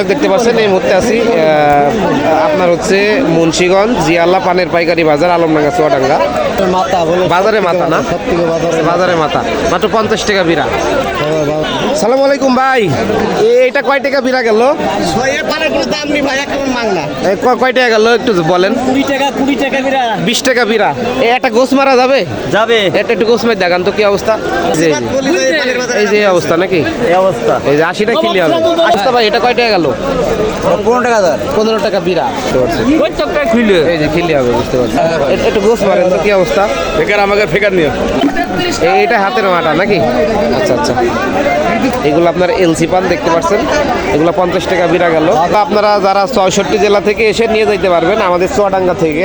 দর্শক দেখতে পাচ্ছেন, এই মুহূর্তে আছি আপনার হচ্ছে মুন্সিগঞ্জ জিয়াল্লা পানের পাইকারি বাজার, আলমডাঙ্গা, চুয়াডাঙ্গা। বাজারে মাথা না? বাজারে মাথা। মাত্র পঞ্চাশ টাকা বিরা সালাম আলাইকুম ভাই। এটা কয় টাকা বিরা গেল? ছয়ের পারে কোনো দাম নেই ভাই এখন মাংনা এ, ক- কয় টাকা গেল? একটু বলেন। কুড়ি টাকা কুড়ি টাকা বিরা বিশ টাকা বিরা একটা গোস মারা যাবে? যাবে। এটা একটু গোস মার দেখান তো কি অবস্থা। এই যে অবস্থা নাকি? এই অবস্থা। এই যে আশিটা কিলি হবে। আচ্ছা ভাই এটা কয় টাকা গেল? পনেরো টাকা দাম পনেরো টাকা বিরা এই যে খিলি হবে বুঝতে পারছি। একটু গোস মারেন তো কি অবস্থা? ফেকার আমাকে ফেকার নিও। এইটা হাতের মাটা নাকি? আচ্ছা আচ্ছা। এগুলো আপনার এলসি পান দেখতে পাচ্ছেন। এগুলো পঞ্চাশ টাকা বিরা গেল। আপনারা যারা ছয়ষট্টি জেলা থেকে এসে নিয়ে যাইতে পারবেন আমাদের চুয়াডাঙ্গা থেকে।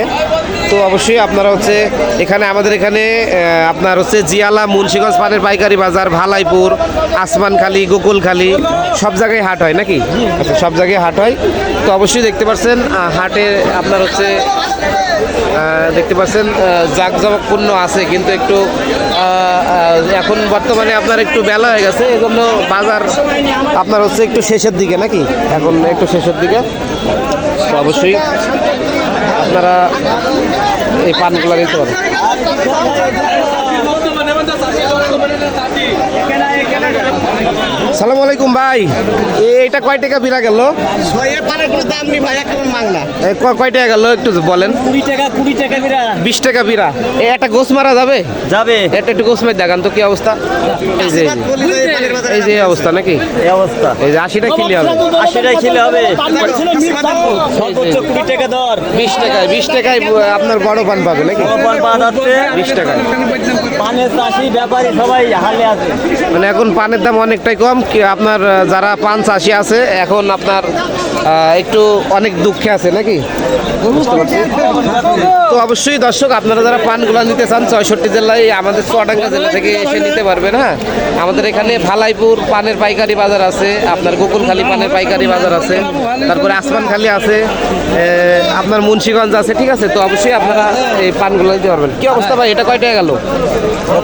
তো অবশ্যই আপনারা হচ্ছে এখানে আমাদের এখানে আপনার হচ্ছে জিয়ালা মুন্সিগঞ্জ পানের পাইকারি বাজার ভালাইপুর আসমানখালি গোকুলখালি সব জায়গায় হাট হয় নাকি? আচ্ছা সব জায়গায় হাট হয়। তো অবশ্যই দেখতে পাচ্ছেন হাটে আপনার হচ্ছে দেখতে পাচ্ছেন জাঁকজমকপূর্ণ আছে, কিন্তু একটু এখন বর্তমানে আপনার একটু বেলা হয়ে গেছে এই জন্য বাজার আপনার হচ্ছে একটু শেষের দিকে নাকি? এখন একটু শেষের দিকে। তো অবশ্যই আপনারা এই পানগুলো নিতে পারেন। সালাম আলাইকুম ভাই। এ- এটা কয় টাকা বিরা গেল? ছয়ের দাম নেই ভাই এখন মাংনা এ, ক- কয় টাকা গেল একটু বলেন। কুড়ি টাকা কুড়ি টাকা বিরা বিশ টাকা বিরা এ একটা গোস মারা যাবে? যাবে। এটা একটু গোস মার দেখান তো কি অবস্থা। এই যে এই যে অবস্থা নাকি? এই অবস্থা। এই যে আশিটা কিলি হবে। আশিটাই খেলে হবে। সর্বোচ্চ কুড়ি টাকা দর। বিশ টাকায় বিশ টাকায় আপনার বড় পান পাবে নাকি? পান পাওয়া যাচ্ছে। বিশ টাকায়। পানের চাষি ব্যাপারী সবাই হালে আছে। মানে এখন পানের দাম অনেকটাই কম আপনার যারা পান চাষি আছে এখন আপনার একটু অনেক দুঃখে আছে নাকি? তো অবশ্যই দর্শক আপনারা যারা পানগুলো নিতে চান ছয়ষট্টি জেলায় আমাদের চুয়াডাঙ্গা জেলা থেকে এসে নিতে পারবেন হ্যাঁ? আমাদের এখানে ভালাইপুর পানের পাইকারি বাজার আছে আপনার গোকুলখালি পানের পাইকারি বাজার আছে তারপরে আসমানখালি আছে আপনার মুন্সীগঞ্জ আছে ঠিক আছে? তো অবশ্যই আপনারা এই পানগুলো নিতে পারবেন। কি অবস্থা ভাই? এটা কয় টাকা গেল?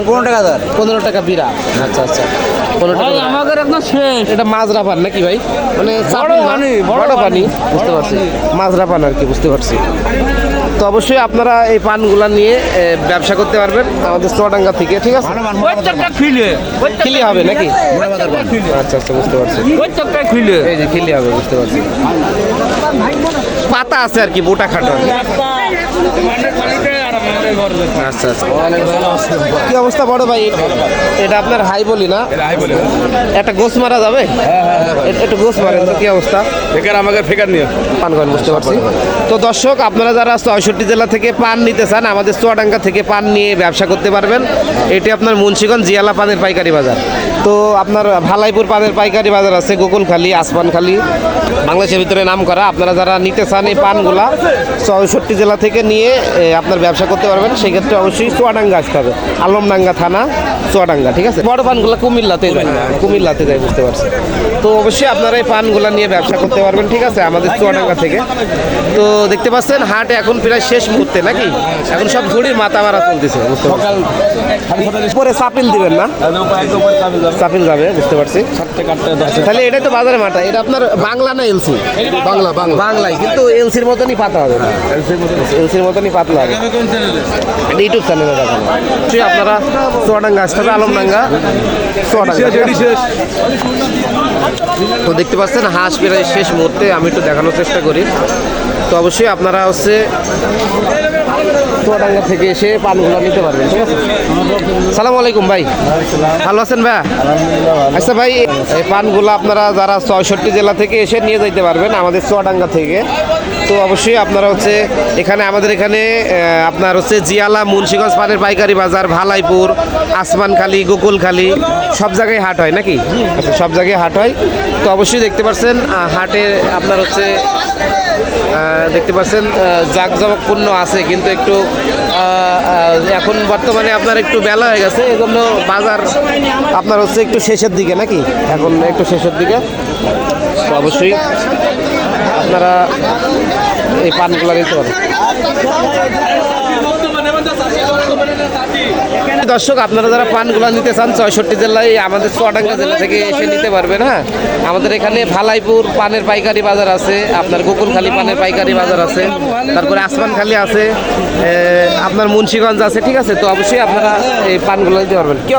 পনেরো টাকা পনেরো টাকা বিরা আচ্ছা আচ্ছা। আমাদের একদম শেষ। এটা মাজরা পান নাকি ভাই? মানে পানি, বড় বড় পানি। বুঝতে পারছি। মাজরা পান আর কি বুঝতে পারছি। তো অবশ্যই আপনারা এই পানগুলা নিয়ে ব্যবসা করতে পারবেন আমাদের চুয়াডাঙ্গা থেকে ঠিক আছে? খিলি হবে নাকি? আচ্ছা আচ্ছা বুঝতে পারছি। এই যে খিলি হবে বুঝতে পারছি। পাতা আছে আর কি বোটা খাটো। আচ্ছা আচ্ছা। কি অবস্থা বড় ভাই? এটা আপনার হাই বলি না? একটা গোস মারা যাবে? এ- একটু গোস মারেন তো কি অবস্থা? ফেকার আমাকে ফেকার নিও পান করেন বুঝতে পারছি। তো দর্শক আপনারা যারা চৌষট্টি জেলা থেকে পান নিতে চান আমাদের চুয়াডাঙ্গা থেকে পান নিয়ে ব্যবসা করতে পারবেন। এটি আপনার মুন্সিগঞ্জ জিয়ালা পানের পাইকারি বাজার। তো আপনার ভালাইপুর পানের পাইকারি বাজার আছে গোকুলখালি আসমানখালি বাংলাদেশের ভিতরে নাম করা আপনারা যারা নিতে চান এই পানগুলা চৌষট্টি জেলা থেকে নিয়ে আপনার ব্যবসা করতে পারবেন সেক্ষেত্রে অবশ্যই চুয়াডাঙ্গা আসতে হবে। আলমডাঙ্গা থানা চুয়াডাঙ্গা ঠিক আছে? বড় পানগুলো কুমিল্লাতে যায় কুমিল্লাতে যায় বুঝতে পারছি। তো অবশ্যই আপনারা এই পানগুলো নিয়ে ব্যবসা করতে পারবেন ঠিক আছে? আমাদের চুয়াডাঙ্গা থেকে। তো দেখতে পাচ্ছেন হাট এখন প্রায় শেষ মুহূর্তে নাকি? এখন সব ঝুড়ির মাথা মারা চলতেছে বুঝতে পারছি। পরে চাপিল দিবেন না? চাপিল যাবে। বুঝতে পারছি। তাহলে এটাই তো বাজারে মাথা এটা আপনার বাংলা না এলসি বাংলা। বাংলা বাংলায়। কিন্তু এলসির মতনই পাতা হবে। এলসির মতনই। পাতলা হবে। এটা ইউটিউব চ্যানেলে? দেখানো আপনারা চুয়াডাঙ্গা আসতে হবে আলমডাঙ্গা তো দেখতে পাচ্ছেন হাঁস প্রায় শেষ মুহূর্তে আমি একটু দেখানোর চেষ্টা করি। তো অবশ্যই আপনারা হচ্ছে চুয়াডাঙ্গা থেকে এসে পানগুলো নিতে পারবেন ঠিক আছে? সালাম আলাইকুম ভাই। ভালো আছেন ভাই? আচ্ছা ভাই এই পানগুলো আপনারা যারা ছয়ষট্টি জেলা থেকে এসে নিয়ে যাইতে পারবেন আমাদের চুয়াডাঙ্গা থেকে। তো অবশ্যই আপনারা হচ্ছে এখানে আমাদের এখানে আপনার হচ্ছে জিয়ালা মুন্সিগঞ্জ পানের পাইকারি বাজার ভালাইপুর আসমানখালি গোকুলখালি সব জায়গায় হাট হয় নাকি? আচ্ছা সব জায়গায় হাট হয়। তো অবশ্যই দেখতে পাচ্ছেন হাটে আপনার হচ্ছে দেখতে পাচ্ছেন জাঁকজমকপূর্ণ আছে কিন্তু একটু এখন বর্তমানে আপনার একটু বেলা হয়ে গেছে এজন্য বাজার আপনার হচ্ছে একটু শেষের দিকে নাকি? এখন একটু শেষের দিকে। অবশ্যই আপনারা এই পানগুলো নিতে পারেন। দর্শক, আপনারা যারা পানগুলো নিতে চান, ছয়ষট্টি জেলায়, আমাদের চুয়াডাঙ্গা জেলা থেকে এসে নিতে পারবেন হ্যাঁ? আমাদের এখানে ভালাইপুর পানের পাইকারি বাজার আছে, আপনার গোকুলখালি পানের পাইকারি বাজার আছে, তারপরে আসমানখালী আছে আপনার মুন্সীগঞ্জ আছে, ঠিক আছে? তো অবশ্যই আপনারা এই পানগুলো নিতে পারবেন। কি?